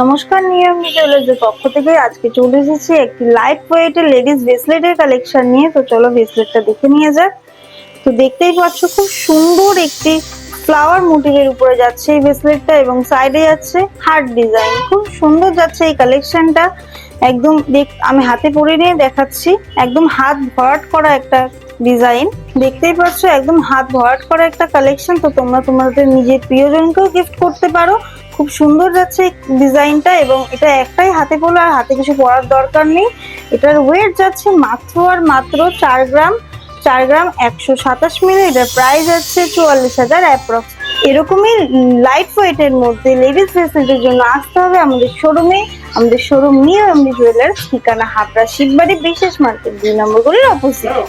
নমস্কার নিয়ম জুয়েলার্সের পক্ষ থেকে আজকে চলে এসেছি একটি লাইট ওয়েটের লেডিস ব্রেসলেটের কালেকশন নিয়ে। তো চলো ব্রেসলেটটা দেখে নিয়ে যাক। তো দেখতেই পাচ্ছ, খুব সুন্দর একটি ফ্লাওয়ার মোটিভের উপরে যাচ্ছে এই ব্রেসলেটটা এবং সাইডে যাচ্ছে হার্ট ডিজাইন খুব সুন্দর যাচ্ছে এই কালেকশনটা একদম দেখ, আমি হাতে পরে নিয়ে দেখাচ্ছি। একদম হাত ভরাট করা একটা ডিজাইন দেখতেই পাচ্ছ, একদম হাত ভরাট করা একটা কালেকশন তো তোমরা তোমাদের নিজের প্রিয়জনকেও গিফট করতে পারো। খুব সুন্দর যাচ্ছে ডিজাইনটা এবং এটা একটাই হাতে পড়ল আর হাতে কিছু পরার দরকার নেই। এটার ওয়েট যাচ্ছে মাত্র আর মাত্র চার গ্রাম চার গ্রাম একশো সাতাশ মিলি, এটার প্রাইস যাচ্ছে চুয়াল্লিশ হাজার অ্যাপ্রক্স এরকমই লাইট ওয়েটের মধ্যে লেডিস ড্রেসের জন্য আসতে হবে আমাদের শোরুমে আমাদের শোরুম নিয়ে এমনি জুয়েলার্স ঠিকানা হাবড়া শিববাড়ি, বিশেষ মার্কেট দুই নম্বর গলির অপোজিটে